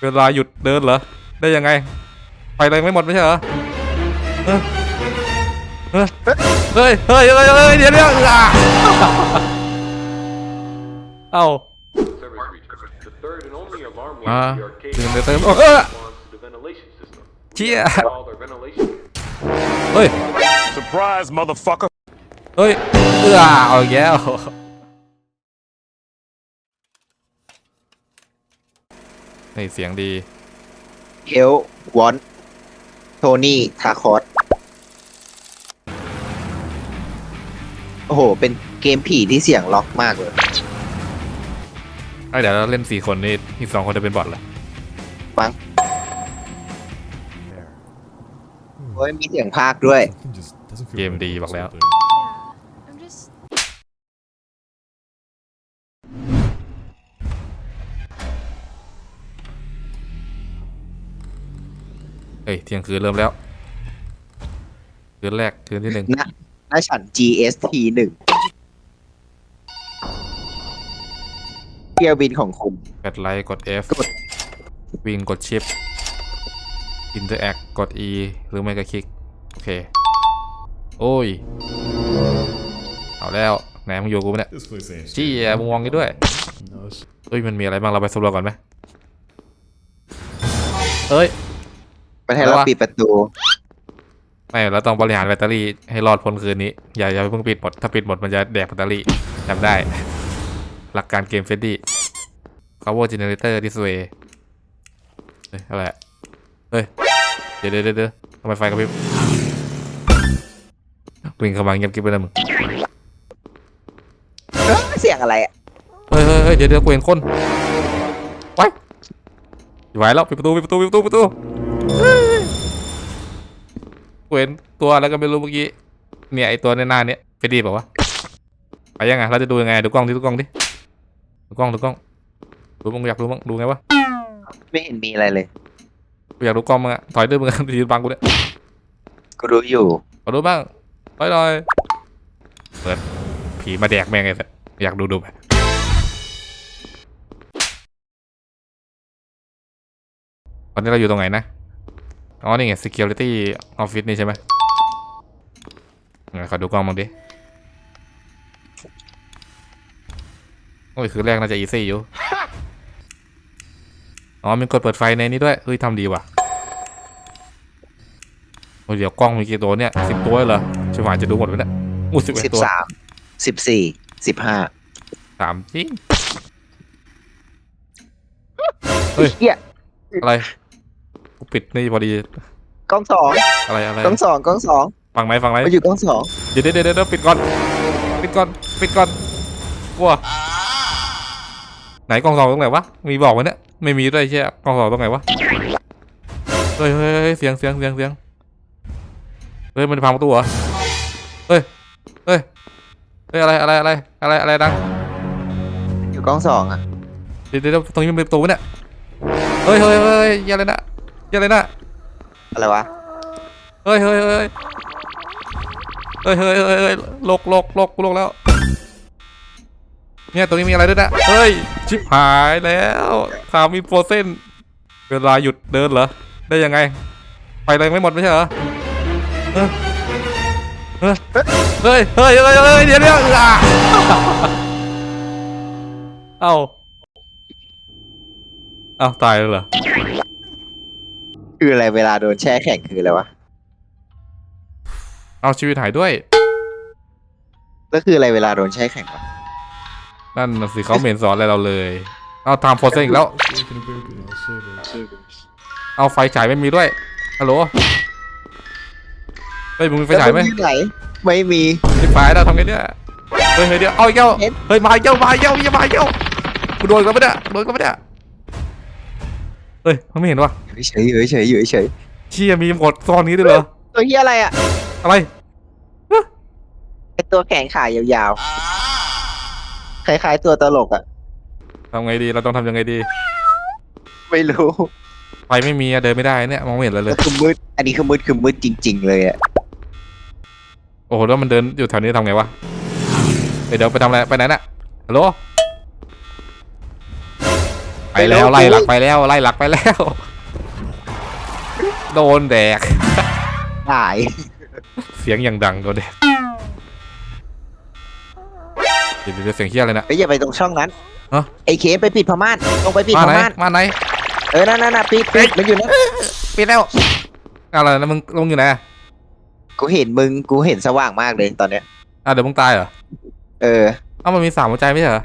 เวลาหยุดเดินเหรอ ได้ยังไง ไปเลยไม่หมดไม่ใช่เหรอเออเออเฮ้ย เฮ้ย เฮ้ย เฮ้ย เดี๋ยวเดี๋ยวอะเอ้า Service reached. The third and only alarm went มา to the arcade ถึงเติมโอ้เออ response to the ventilation system. เชี่ย All their ventilation เฮ้ย Surprise, motherfucker. เฮ้ยเอื้อเอาอีกแล้ว นี่เสียงดี เฮลวอนโทนี่ทาคอสโอ้โห เป็นเกมผีที่เสียงล็อกมากเลย เอ้ยเดี๋ยวเราเล่นสี่คนนี่อีกสองคนจะเป็นบอทเหรอฟังโอ้ยมีเสียงภาคด้วย Something just doesn't feel เกม right ดี about บอกแล้ว เฮ้ยเที่ยงคืนเริ่มแล้ว คืนแรกคืนที่หนึ่งนะน่าฉัน GST หนึ่งเที่ยวบินของคุณ กดไลค์กด F กด วิ่งกดชิป Interact กด E หรือไม่ก็คลิก โอเค โอ้ย เอาแล้วไหนมึงอยู่กูปะเนี่ย This place ain't จี้แอมึงมองกันด้วย No, it's เฮ้ยมันมีอะไรบ้างเราไปสำรวจก่อนไหมเฮ้ย ไปให้อะไรเราวะปิดประตู ไม่เราต้องบริหารแบตเตอรี่ให้รอดพ้นคืนนี้ อย่าอย่าเพิ่งปิดหมด ถ้าปิดหมดมันจะแดกแบตเตอรี่จำได้ หลักการเกมเฟดดี้ power generator this way เฮ้ยอะไรอะเฮ้ยเดี๋ยวเดี๋ยวเดี๋ยวเดี๋ยวทำไมไฟกระพริบวิ่งเข้ามาเงียบกิ๊บไปเลยมึงเอ้ยเสียงอะไรอะเฮ้ยเฮ้ยเฮ้ยเดี๋ยวเดี๋ยวกูเห็นคนไว้ไหวแล้วปิดประตูปิดประตูปิดประตูปิดประตูเฮ้ย กูเห็นตัวแล้วก็ไม่รู้เมื่อกี้ เนี่ยไอตัวในหน้าเนี่ยเฟดดี้บอกว่าไปยังไง เราจะดูยังไง ดูกล้องดิ ดูกล้องดิ ดูกล้อง ดูกล้อง ดูมึงอยากดูมั้งดูไงวะ ไม่เห็นมีอะไรเลย กูอยากดูกล้องมึงอะถอยด้วยมึงอะยืนบังกูเนี่ยก็รู้อยู่ ขอดูบ้างถอยหน่อยเปิดผีมาแดกแม่งไงสัสอยากดูดูไปตอนนี้เราอยู่ตรงไหนนะ อ๋อ นี่ไง security office นี่ใช่ไหมไหนขอดูกล้องบ้างดิ โอ้ย คือแรกน่าจะ easy อยู่ อ๋อ มีกดเปิดไฟในนี้ด้วย เฮ้ยทำดีว่ะ โอ้ย เดี๋ยวกล้องมีกี่ตัวเนี่ยสิบตัวเลยเหรอชิบหายจะดูหมดไหมเนี่ยอู้สิบเอ็ดสิบตัวสามสิบสี่สิบห้าสามจริง เฮ้ยเฮียอะไร กูปิดนี่พอดีกล้องสองอะไรอะไรกล้องสองกล้องสองฟังไหมฟังไหมมาอยู่กล้องสองเดี๋ยวเดี๋ยวเดี๋ยวเดี๋ยวปิดก่อนปิดก่อนปิดก่อนกลัวไหนกล้องสองตรงไหนวะมีบอกไหมเนี่ยไม่มีด้วยใช่ไหมกล้องสองตรงไหนวะเฮ้ยเฮ้ยเฮ้ยเสียงเสียงเสียงเสียงเฮ้ยมันจะพังประตูเหรอเฮ้ยเฮ้ยเฮ้ยอะไรอะไรอะไรอะไรอะไรดังอยู่กล้องสองอะเดี๋ยวเดี๋ยวตรงนี้มันเป็นประตูปะเนี่ยเฮ้ยเฮ้ยเฮ้ยอย่าเลยนะ อย่าเลยนะอะไรวะเฮ้ยเฮ้ยเฮ้ยเฮ้ยเฮ้ยเฮ้ยเฮ้ยลกลกลกกูลกแล้ว เนี่ยตรงนี้มีอะไรด้วยนะเฮ้ย ชิบหายแล้วถามมีโปรเซนเวลาหยุดเดินเหรอ ได้ยังไง ไปเลยไม่หมดไม่ใช่เหรอเออเออเฮ้ยเฮ้ยเฮ้ยเฮ้ยเดี๋ยวเดี๋ยวอะเอ้าเอ้าตายแล้วเหรอ คืออะไรเวลาโดนแช่แข็งคืออะไรวะ เอาชีวิตหายด้วยก็คืออะไรเวลาโดนแช่แข็งวะ นั่นน่ะสิเขาเหม็นสอนอะไรเราเลย เอาตามโปรเซนอีกแล้ว Taking a break, you know, savers. เอาไฟฉายไม่มีด้วย ฮัลโหล เฮ้ยมึงมีไฟฉายไหมแล้วนอยู่ไหนไม่มี ไฟฉายแล้วทำไงเนี่ย เฮ้ยเฮ้ยเดี๋ยว เอาอีกแล้วเห็นเฮ้ยมาอีกแล้วมาอีกแล้วอย่ามาอีกแล้วกูโดนกันปะเนี่ยโดนกันปะเนี่ยเฮ้ยมันไม่เห็นวะอยู่เฉยอยู่เฉยอยู่เฉยเชี่ยมีหมดซอนนี้ด้วยเหรอตัวเฮียอะไรอะอะไรไอตัวแขนขายาวๆคล้ายๆตัวตลกอะทำไงดีเราต้องทำยังไงดี ไม่รู้ไฟไม่มีอะเดินไม่ได้เนี่ยมองไม่เห็นอะไรเลก็ยคือมืดอันนี้คือมืดคือมืดจริง ๆ เลยอะโอ้โหแล้วมันเดินอยู่แถวนี้ทำไงวะเฮ้ยเดี๋ยวไปทำอะไรไปไหนน่ะฮัลโหล ไปไปแล้วไล่หลักไปแล้วไล่หลักไปแล้ว โดนแดก ตายเสียงอย่างดังโดนแดกเดี๋ยวเดี๋ยวเสียงเฮียอะไรนะเฮ้ยอย่าไปตรงช่องนั้นฮะ ไอ้เคไปปิดพม่านลงไปปิดมาพไหนม่านมาไหน เออนั่นนั่นน่ะปิดปิดมันอยู่นั่นปิดแล้วอะไรนะมึงลงอยู่ไหนอะกูเห็นมึงกูเห็นสว่างมากเลยตอนเนี้ย อะเดี๋ยวมึงตายเหรอเออ เอ้ามันมีสามหัวใจไม่ใช่เหรอ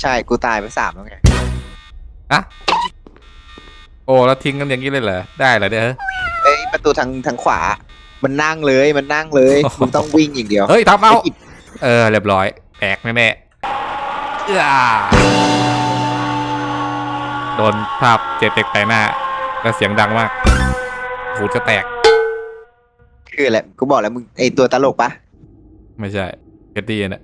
ใช่กูตายไปสามแล้วไง อะโอ้แล้วทิ้งกันอย่างนี้เลยเหรอ ได้เหรอเนี่ยเอ้ยประตูทางทางขวา มันนั่งเลยมันนั่งเลยโอ้โหมึงต้องวิ่งอย่างเดียวเฮ้ยทำเอาไปปิดเออเรียบร้อยแตกแน่ๆเอื้อโดนภาพเจ็บเต็กไปหน้า แล้วเสียงดังมาก หูจะแตก คืออะไรกูบอกแล้วมึงไอตัวตลกปะไม่ใช่เกตตี้เนี่ย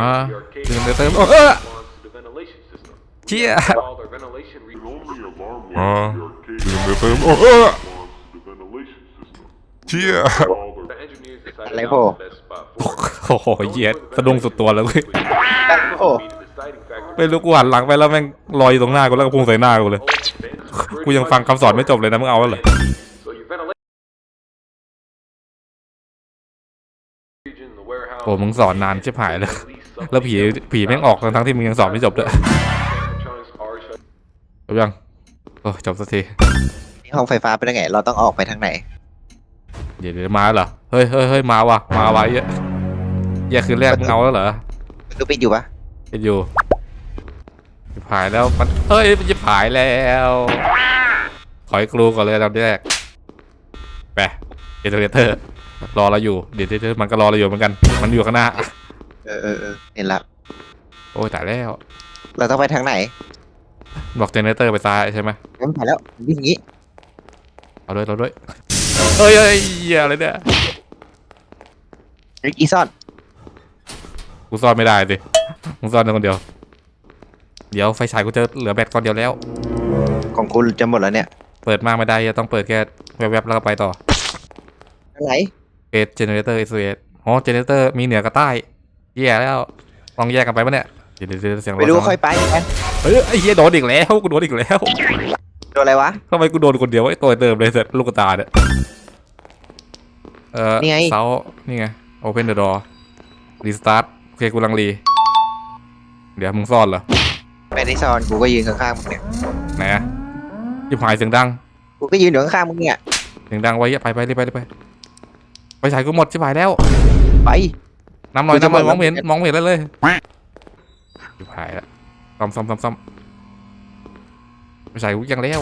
อ่า line of the arcade ดึงเติมเออ responds to the ventilation system. เชี่ย All their ventilation region. Only alarm Ah. line of the arcade ดึงเติมเออ responds to the ventilation system. เชี่ย All The their engineers decided อะไร now โผล่ the best spot for it. โอ้โหเหี้ยสะดุ้งสุดตัวเลยเว้ยโอ้ Be the deciding factor. ไม่รู้กูหันหลังไปแล้วแม่งลอยอยู่ตรงหน้ากูแล้วก็พุ่งใส่หน้ากูเลย กูยังฟังคำสอนไม่จบเลยนะมึงเอาแล้วเหรอ อ้มึงสอนนานชิบหายเลย แล้วผีผีแม่งออกทั้งๆที่มึงยังสอนไม่จบด้วย electronics are shut จบยังโอ้จบสักทีนี่ห้องไฟฟ้าเป็นยังไง เราต้องออกไปทางไหน เดี๋ยวเดี๋ยวมาเหรอ เฮ้ยเฮ้ยเฮ้ยมาว่ะ มาว่ะไอ้เหี้ยเหี้ยคืนแรกมึงเอาแล้วเหรอดูปิดอยู่ปะเป็นอยู่จะผายแล้วมันเฮ้ยมันจะผายแล้ว ขอให้กรูก่อนเลยตอนแรกไป เอเทอร์เตอร์รอเราอยู่เดี๋ยวเดี๋ยวมันก็รอเราอยู่เหมือนกัน มันอยู่ข้างหน้า เออเออเออเห็นละโอ้ยตายแล้ว เราต้องไปทางไหนบอกเจเนเตอร์ไปซ้ายใช่ไหมงั้นไปแล้ววิ่งอย่างงี้เอาด้วยเอาด้วยเฮ้ยเฮ้ยเหี้ยอะไรเนี่ยริกอีซอนกูซ่อนไม่ได้สิมึงซ่อนได้คนเดียว เดี๋ยวไฟฉายกูจะเหลือแบตก้อนเดียวแล้ว ของกูจะหมดแล้วเนี่ย เปิดมากไม่ได้อะต้องเปิดแค่แวบๆแล้วก็ไปต่อทาง ไหนเอสเจเนเรเตอร์เอสเอสอ๋อเจเนเรเตอร์มีเหนือกับใต้แย่แล้วลองแยกกันไปปะเนี่ยเดี๋ยวเดี๋ยวเดี๋ยวเสียงไม่รู้รถค่อยไปไปเฮ้ยไอ้เหี้ยโดนอีกแล้วกูโดนอีกแล้วโดนอะไรวะทำไมกูโดนคนเดียวไอ้ตัวเดิมเลยเสร็จลูกตาเนี่ยเออนี่ไงเซานี่ไง open the door restart โอเคกูลังรีเดี๋ยวมึงซ่อนเหรอไม่ได้ซอนกูก็ยืนข้างๆมึงเนี่ยไหนอะยิบหายเสียงดังกูก็ยืนอยู่ข้างๆมึงเนี่ยเสียงดังไว้เหี้ยไปไปเลยไปเลยไป ไปฉายกูหมดชิบหายแล้วไป น้ำหน่อยกูจะน้ำหน่อยหมมดองไม่เห็นแล้วมองไม่เห็นแล้วเลยชิบหายแล้วซ่อมซ่อมซ่อมซ่อมไปฉายกูยังแล้ว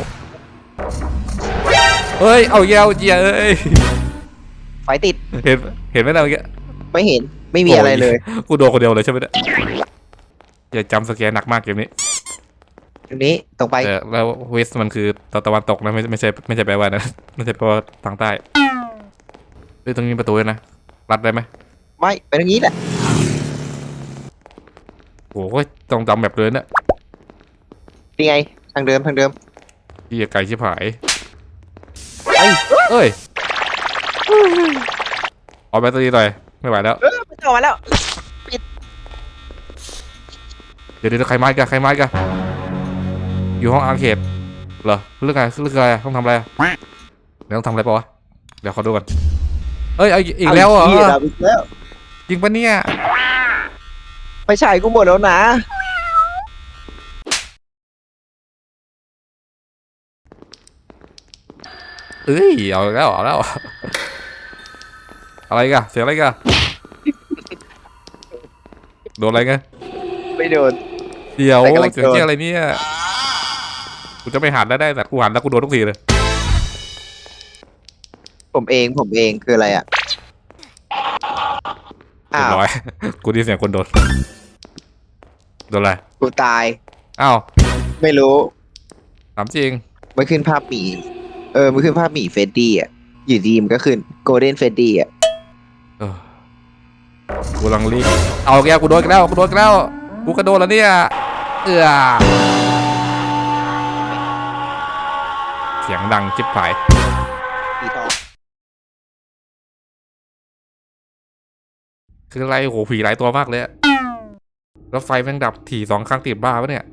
เฮ้ยเอาเยาวเจียเอ้ยไฟติดเห็นเห็นไหมนะเมื่อกี้ไม่เห็นไม่มีอะไรเลยกูโดนคนเดียวเลยใช่ไหมเนี่ยอย่าจำสแกนหนักมากเกมนี้ตรงนี้ตรงไปแต่แล้วเวสมันคือตะตะวันตกนะไม่ไม่ใช่ไม่ใช่แปลว่านะไม่ใช่แปลว่าทางใต้เฮ้ยตรงนี้มีประตูด้วยนะรัดได้ไหมไม่ไปทางนี้แหละโอ้โหต้องจำแบบเลยเนี่ยนี่ไงทางเดิมทางเดิมที่ไกลชิบหายไอ้ยเอ้ยเอาแบตเตอรี่หน่อยไม่ไหวแล้วเออมันออกมาแล้วเดี๋ยวเดี๋ยวใครมาอีกันใครมาอีกันอยู่ห้องอาร์เคดเหรอเรื่องอะไรเรื่องอะไรต้องทำอะไรอะเดี๋ยวต้องทำอะไรปะวะเดี๋ยวขอดูก่อน เอ้ยเอาอีกอีกแล้วเหรอาหี้ยดับอีกแล้วจริงปะเนี่ยไปฉายกูหมดแล้วนะเอ้ยเอาแล้วเอาแล้ว อะไรกันเสียงอะไรกันโดนอะไรกันไม่โดน เดี๋ยวแต่กำลังเสียงโดนเที่ยอะไรเนี่ยกูจะไม่หันแล้วได้แต่กูหันแล้วกูโดนทุกทีเลย ผมเองผมเองคืออะไรอะเรีอ้ายวบร้อย กูได้เสียงคนโดน โดนอะไร กูตาย อ้าวไม่รู้ถามจริงมันขึ้นภาพหมี เออมันขึ้นภาพหมีเฟดดี้อะ อยู่ดีมันก็ขึ้นโกลเด้นเฟดดี้อะ เออ กูกำลังรีบเอาแกแล้วกูโดนอีกแล้ว กูโดนอีกแล้ว กูกระโดดแล้วเนี่ย เออเสียงดังจิ๊บหาย คืออะไรโหผีหลายตัวมากเลยอะแล้วไฟแม่งดับถี่สองครั้งติดบ้าปะเนี่ย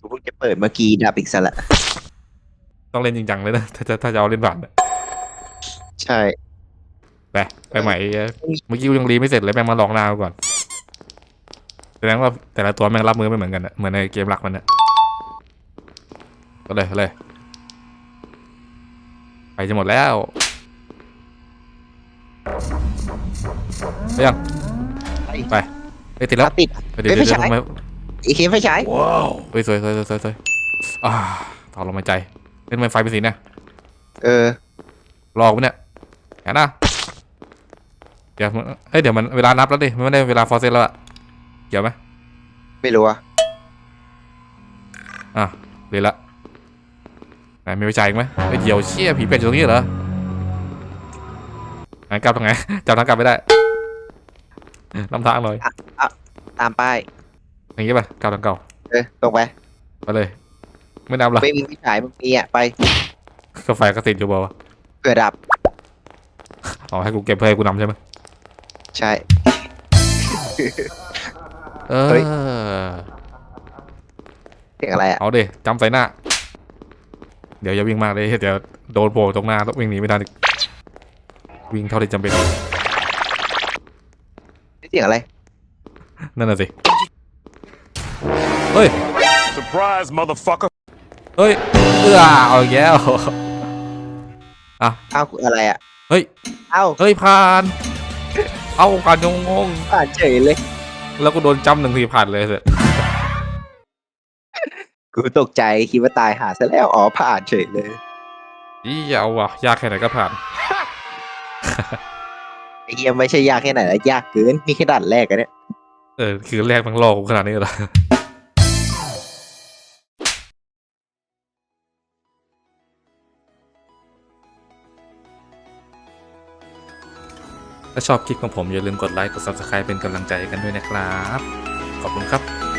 กูเพิ่งจะเปิดเมื่อกี้ดับอีกซะละต้องเล่นจริงจังเลยนะถ้าจะถ้าจะเอาเล่นผ่านอะใช่ไปไปใหม่เอ้ยเมื่อกี้กูยังรีไม่เสร็จเลยแม่งมาลองหน้ากูก่อนแสดงว่าแต่ละตัวแม่งรับมือไม่เหมือนกันอะเหมือนในเกมหลักมันอะก็เลยก็เลยไปจะหมดแล้ว ไปยังไปไปติดแล้วอะติดไปเดี๋ยวเฮ้ยเดี๋ยวไฟฉายทำไมอีกเคมไฟฉายเฮ้ยสวยสวยสวยสวยสวยอ่าถอนลมหายใจเล่นไมไฟเป็นสีเนี่ยเออรอกูเนี่ยแอนนะเดี๋ยวมันเฮ้ยเดี๋ยวมันเวลานับแล้วดิมันไม่ได้เวลาฟอร์เซตแล้วอะเกี่ยวไหมไม่รู้อะอะเรียนละไหนมีไฟฉายอีกไหมเฮ้ยเดี๋ยวเชี่ยผีเป็ดอยู่ตรงนี้เหรอ ไหนกลับตรงไหนจำทางกลับไม่ได้นำทางหน่อยตามป้ายอย่างงี้ป่ะกลับทางเก่าเออตรงไปไปเลย ไม่นับหรอไม่มีไฟฉายมึงมีอะไปกาแฟก็ติดอยู่เปล่าวะเผื่อดับอ๋อให้กูเก็บเพื่อให้กูนำใช่ไหมใช่เอเฮ้ยอเสียงอะไรอะเอาดิจำใส่หน้า เดี๋ยวอย่าวิ่งมากเลยเดี๋ยวโดนโผล่ตรงหน้าต้องวิ่งหนีไม่ทันอีก วิ่งเท่าที่จำเป็นเสียงอะไร นั่นน่ะสิ เฮ้ย Surprise, motherfucker! เฮ้ย เอื้อเอาอีกแล้วเอ้าอะไรอะ เฮ้ย เอ้าเฮ้ยผ่าน เอาผ่านงงงผ่านเฉยเลยๆแล้วก็โดนจำหนึ่งทีผ่านเลยเสร็จกูตกใจคิดว่าตายหาซะแล้วอ๋อผ่านเฉยเลย อีเอาว่ะยากแค่ไหนก็ผ่าน ไอ้เหี้ยไม่ใช่ยากแค่ไหนแล้วยากเกินนี่แค่ด่านแรกอะเนี่ยเออคือแรกมันหลอกกูขนาดนี้เหรอถ้าชอบคลิปของผมอย่าลืมกดไลค์กด subscribe เป็นกำลังใจกันด้วยนะครับ ขอบคุณครับ